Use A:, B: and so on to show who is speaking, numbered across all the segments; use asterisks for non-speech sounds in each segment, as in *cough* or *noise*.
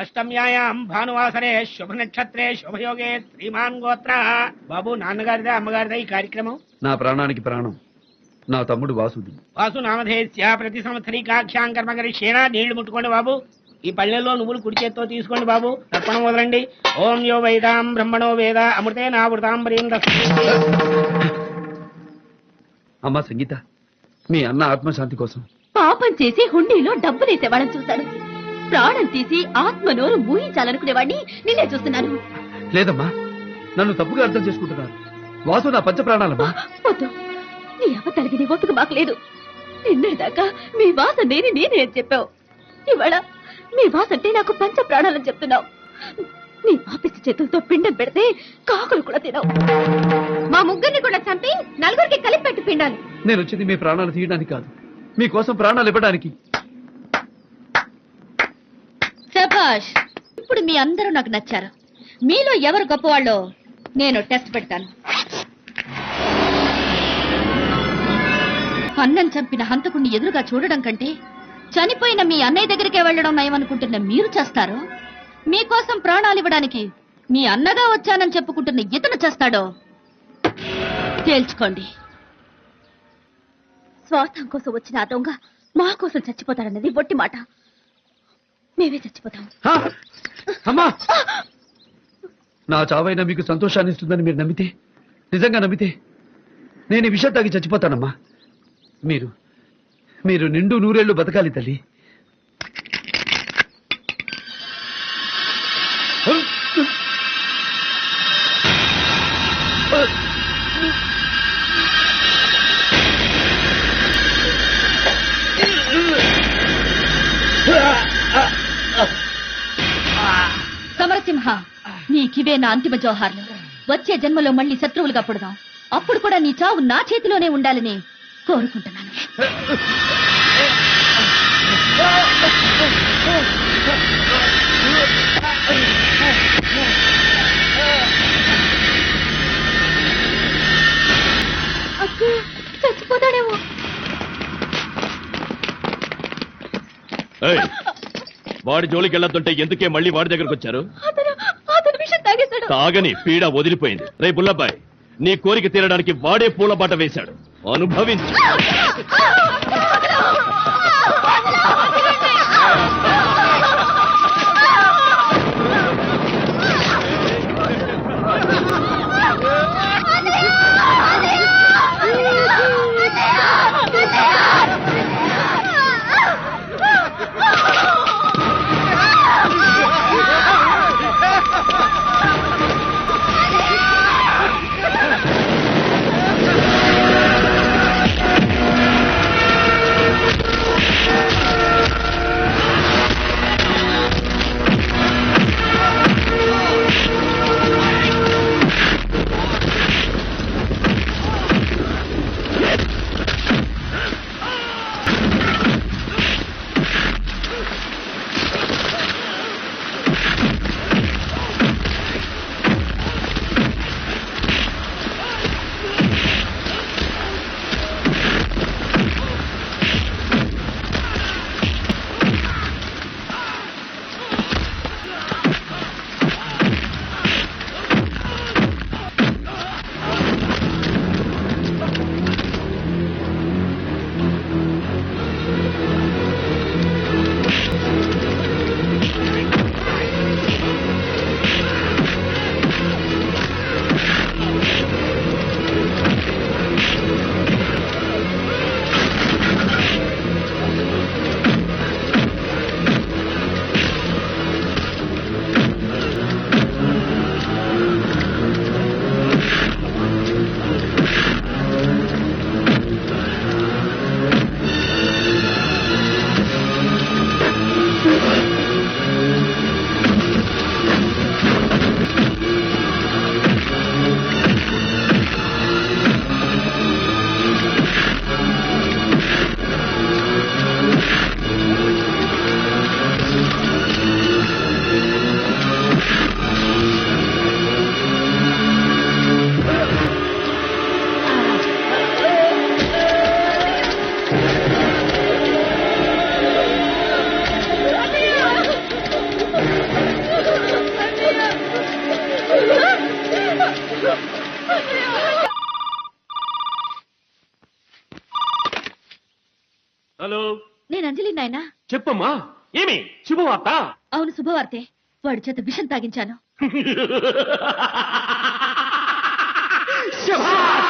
A: అష్టమ్యాయాం భానువాసరే శుభ నక్షత్రే శుభయోగే శ్రీమాన్ గోత్ర. బాబు నాన్నగారిదా అమ్మగారిదా ఈ కార్యక్రమం?
B: నా ప్రాణానికి ప్రాణం. నా తమ్ముడు వాసుది.
A: వాసు నామధేస్య ప్రతి సంవత్సరీకాఖ్యాం కర్మ గరిష్యేనా నీళ్ళు ముట్టుకోండి బాబు. ఈ పళ్ళెల్లో నువ్వులు కుడి చేత్తో తీసుకోండి బాబు. తర్పణం వదలండి. ఓం యో వైదాం బ్రహ్మణో వేద అమృతే నావృతాం ప్రియం
B: అమ్మా సంగీత మీ అన్న ఆత్మశాంతి కోసం.
C: పాపం చేసి హుండీలో డబ్బులేసేవాళ్ళని చూశాను ప్రాణం తీసి ఆత్మ నోరు మూయించాలనుకునేవాడిని నిన్నే చూస్తున్నాను.
B: లేదమ్మా నన్ను తప్పుగా అర్థం చేసుకుంటున్నారు. వాసు నా పంచ ప్రాణాలమ్మా
C: వద్దు నీ ఒత్తుకు మాకు లేదు నిన్నటిదాకా మీ వాస నేని నేనే అని చెప్పావు. ఇవాళ మీ వాస అంటే నాకు పంచ ప్రాణాలని చెప్తున్నావు. నీ పాపిష్టి చేతులతో పిండం పెడితే కాకులు కూడా తినవు. మా ముగ్గురిని కూడా చంపి నలుగురికి కలిపి పెట్టి పిండాలి.
B: నేను వచ్చింది మీ ప్రాణాలు తీయడానికి కాదు. మీకోసం ప్రాణాలు ఇవ్వడానికి.
C: శభాష్ ఇప్పుడు మీ అందరూ నాకు నచ్చారు. మీలో ఎవరు గొప్పవాళ్ళో నేను టెస్ట్ పెడతాను. అన్నం చంపిన హంతకుణ్ణి ఎదురుగా చూడడం కంటే చనిపోయిన మీ అన్నయ్య దగ్గరికే వెళ్ళడం నయమనుకుంటున్న మీరు చేస్తారు? మీకోసం ప్రాణాలివ్వడానికి మీ అన్నగా వచ్చానని చెప్పుకుంటున్న ఇతను చేస్తాడో? తేల్చుకోండి. స్వార్థం కోసం వచ్చిన ఆ దొంగ మా కోసం చచ్చిపోతాడన్నది బొట్టి మాట. మేమే చచ్చిపోతాం.
B: అమ్మా! నా చావైనా మీకు సంతోషాన్ని ఇస్తుందని మీరు నమ్మితే నిజంగా నమ్మితే నేను ఈ విషయం తాగి చచ్చిపోతానమ్మా. మీరు మీరు నిండు నూరేళ్ళు బతకాలి తల్లి.
C: సమరసింహ నీకివే నా అంతిమ జోహార్లు వచ్చే జన్మలో మళ్ళీ శత్రువులుగా పుడదాం. అప్పుడు కూడా నీ చావు నా చేతిలోనే ఉండాలని కోరుకుంటున్నాను. చచ్చిపోతాడేమో.
D: వాడి జోలికి వెళ్ళొద్దంటే ఎందుకే మళ్ళీ వాడి దగ్గరకు వచ్చారు?
C: అతను తాగేశాడు
D: తాగని పీడ వదిలిపోయింది. రే బుల్లబ్బాయ్ నీ కోరిక తీరడానికి వాడే పూల బాట వేశాడు. అనుభవించు. హలో. నేను అంజలి నాయనా. చెప్పమ్మా ఏమి? శుభవార్త?
C: అవును శుభవార్తే. వాడి చేత విషం తాగించాను. *laughs*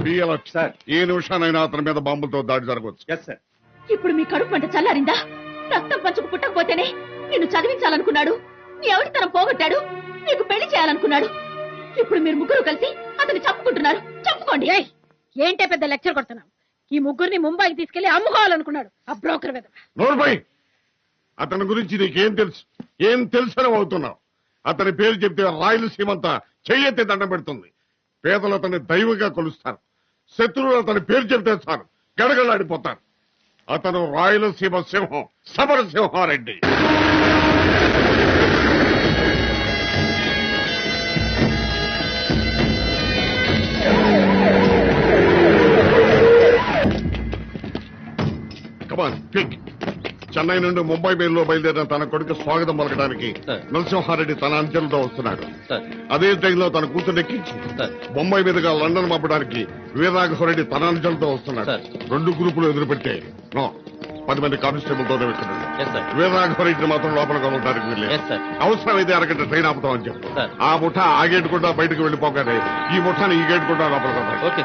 E: సార్ ఏ నిమిషానైనా అతని మీద బాంబులతో దాడి జరగవచ్చు.
D: ఎస్ సార్
C: ఇప్పుడు మీ కడుపు మంట చల్లారిందా? రక్తం పంచుకు పుట్టకపోతేనే నిన్ను చదివించాలనుకున్నాడు. నీ ఎవరితనం పోగొట్టాడు. నీకు పెళ్ళి చేయాలనుకున్నాడు. ఇప్పుడు మీరు ముగ్గురు కలిసి అతన్ని చంపుకుంటున్నారు. చంపుకోండి.
F: ఏంటే పెద్ద లెక్చర్ కొడుతున్నావు? ఈ ముగ్గురిని ముంబైకి తీసుకెళ్ళి అమ్ముకోవాలనుకున్నాడు. ఆ బ్రోకర్ మీద
E: నోర్బై అతని గురించి నీకేం తెలుసు? ఏం తెలుసని అవుతున్నావు? అతని పేరు చెప్తే రాయలసీమంతా చెయ్యెత్తి దండం పెడుతుంది. పేదలు అతన్ని దైవంగా కొలుస్తారు. శత్రువులు అతని పేరు చెప్తే సార్ గడగడలాడిపోతారు. అతను రాయలసీమ సింహం సమరసింహారెడ్డి. చెన్నై నుండి ముంబై మెయిల్లో బయలుదేరిన తన కొడుకు స్వాగతం పలకడానికి. నరసింహారెడ్డి తన అంచెలతో వస్తున్నాడు. అదే ట్రైన్లో తన కూతుర్నెక్కించి
D: సార్
E: బొంబాయి మీదుగా లండన్ పంపడానికి వీరరాఘవరెడ్డి తన అంచెలతో వస్తున్నాడు. రెండు గ్రూపులు ఎదురుపెట్టే. నో పది మంది కానిస్టేబుల్తో వెళ్తున్నాడు
D: ఎస్ సార్
E: వీరరాఘవరెడ్డిని మాత్రం లోపలికి
D: ఎస్ సార్
E: అవసరమైతే అరగంట ట్రైన్ ఆపుతామని చెప్పు. ఆ ముఠా ఆ గేట్ కూడా బయటకు వెళ్ళిపోగానే ఈ ముఠాని ఈ గేట్ కూడా లోపలికి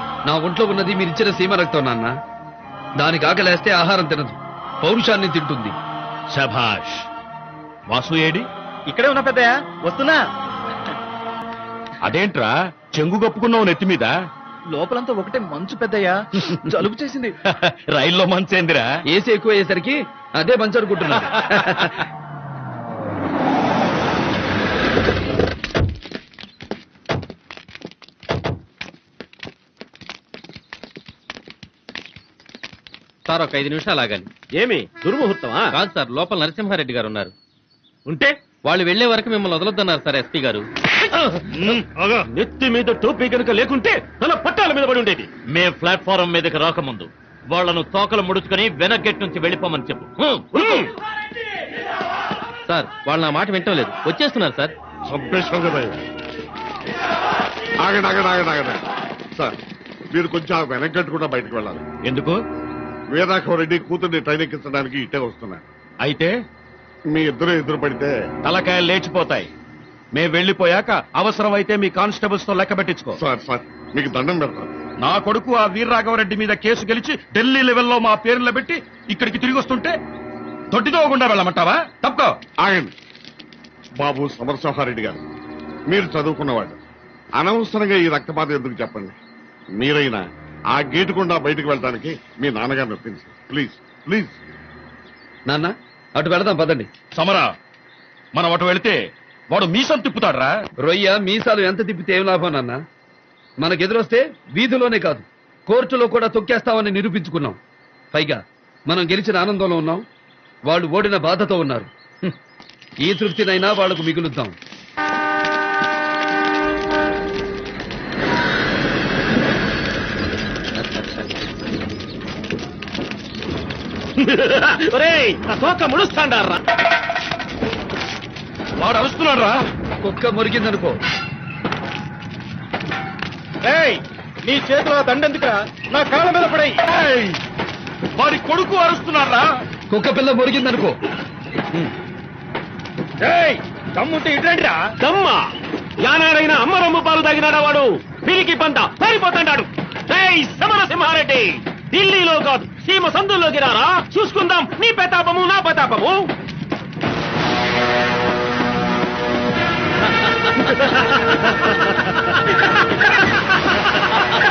B: నా ఒంట్లో ఉన్నది మీరిచ్చిన సీమ రక్తం నాన్న. దానికి ఆకలేస్తే ఆహారం తినదు. పౌరుషాన్ని తింటుంది.
D: శభాష్. వాసు ఏడి?
G: ఇక్కడే ఉన్నా పెద్దయ్య. వస్తున్నా.
D: అదేంట్రా? చెంగు కప్పుకున్నావు నెత్తి మీద?
G: లోపలంతా ఒకటే మంచు పెద్దయ్య. జలుబు చేసింది. *laughs*
D: రైల్లో మంచేందిరా.
B: ఏసీ ఎక్కువ అయ్యేసరికి అదే మంచి అనుకుంటున్నాను. *laughs*
H: సార్ ఒక ఐదు నిమిషాలు ఆగాలి
D: ఏమి? దుర్ముహూర్తమా?
H: కాదు సార్ లోపల నరసింహారెడ్డి గారు ఉన్నారు.
D: ఉంటే?
H: వాళ్ళు వెళ్ళే వరకు మిమ్మల్ని వదలొద్దన్నారు సార్ ఎస్పీ గారు.
D: నెత్తి మీద టోపీ కనుక లేకుంటే తన పట్టాల మీద పడి ఉండేది. మే ప్లాట్ఫారం మీదకి రాకముందు వాళ్ళను తోకలు ముడుచుకొని వెనక్ గేట్ నుంచి వెళ్ళిపోమని చెప్పు.
H: సార్ వాళ్ళు నా మాట వింటలేదు. వచ్చేస్తున్నారు సార్.
E: సంపేశం కదా. ఆగండి ఆగండి ఆగండి ఆగండి. సార్ మీరు కొంచెం ఆ వెనకట్టు కూడా బయటకు వెళ్ళాలి.
D: ఎందుకు?
E: వీరరాఘవరెడ్డి కూతుర్ని ట్రైన్ ఎక్కించడానికి ఇట్టే వస్తున్నాడు
D: అయితే?
E: మీ ఇద్దరు ఎదురు పడితే
D: తలకాయలు లేచిపోతాయి. మే వెళ్ళిపోయాక అవసరమైతే మీ కానిస్టేబుల్స్తో లెక్క పెట్టించుకో.
E: సార్ సార్ మీకు దండం పెడతాను
D: నా కొడుకు ఆ వీర్రాఘవరెడ్డి మీద కేసు గెలిచి ఢిల్లీ లెవెల్లో మా పేర్లు పెట్టి ఇక్కడికి తిరిగి వస్తుంటే దొడ్డితో గుండా వెళ్ళమంటావా? తప్పుకో.
E: ఆగండి. బాబు సమరసింహారెడ్డి గారు మీరు చదువుకున్నవాడు. అనవసరంగా ఈ రక్తపాత ఎందుకు చెప్పండి? మీరైనా ఆ గేటు గుండా బయటకు వెళ్ళడానికి మీ నాన్నగారిని ఒప్పించి ప్లీజ్ ప్లీజ్.
B: నాన్న అటు వెళదాం పదండి.
D: సమరా మనం అటు వెళితే వాడు మీసం తిప్పుతాడ్రా?
B: రొయ్య మీసాలు ఎంత తిప్పితే ఏం లాభం నాన్న? మనకెదురొస్తే వీధిలోనే కాదు కోర్టులో కూడా తొక్కేస్తామని నిరూపించుకున్నాం. పైగా మనం గెలిచిన ఆనందంలో ఉన్నాం వాళ్ళు ఓడిన బాధతో ఉన్నారు. ఈ తృప్తినైనా వాళ్ళకు మిగులుద్దాం. *laughs*
D: ఒరేయ్ నా తోక ముడుస్తాండారా? వాడు అరుస్తున్నాడు రా
B: కుక్క మురిగిందనుకో.
G: నీ చేతిలో దండెందుకురా నా కాళ్ళ మీద పడాయి.
D: వాడి కొడుకు అరుస్తున్నారా
B: కుక్క పిల్ల మురిగిందనుకో.
G: దమ్ముంటే ఇట్లాంటిరా
D: దమ్మ! యానాడైన అమ్మరమ్మ పాలు తాగినాడా వాడు? పిరికి పంట పారిపోతాడు సమరసింహారెడ్డి ఢిల్లీలో కాదు. సీమ సందుల్లోకి రారా? చూసుకుందాం. నీ ప్రతాపము నా ప్రతాపము. *laughs*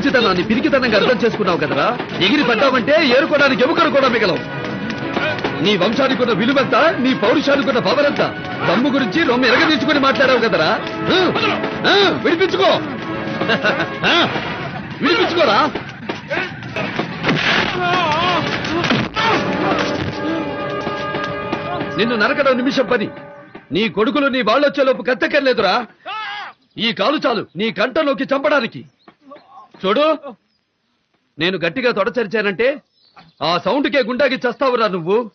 B: మంచితనాన్ని పిరికితనంగా అర్థం చేసుకున్నావు కదరా? ఎగిరి పడ్డావంటే ఏరుకోవడానికి ఎముకలు కూడా మిగలవు. నీ వంశానికి ఉన్న విలువెంత నీ పౌరుషానికి ఉన్న పవరెంత దమ్ము గురించి రొమ్మ ఎరగదీసుకుని మాట్లాడావు కదరా? వినిపించుకో. వినిపించుకోరా? విడిపించుకో విడిపించుకోరా నిన్ను నరకడం నిమిషం పని. నీ కొడుకులు నీ వాళ్ళొచ్చేలోపు కత్తెక్కర్లేదురా. ఈ కాలు చాలు నీ కంటలోకి చంపడానికి. చూడు. నేను గట్టిగా తొడచరిచానంటే ఆ సౌండ్కే గుండాకి చస్తావురా నువ్వు.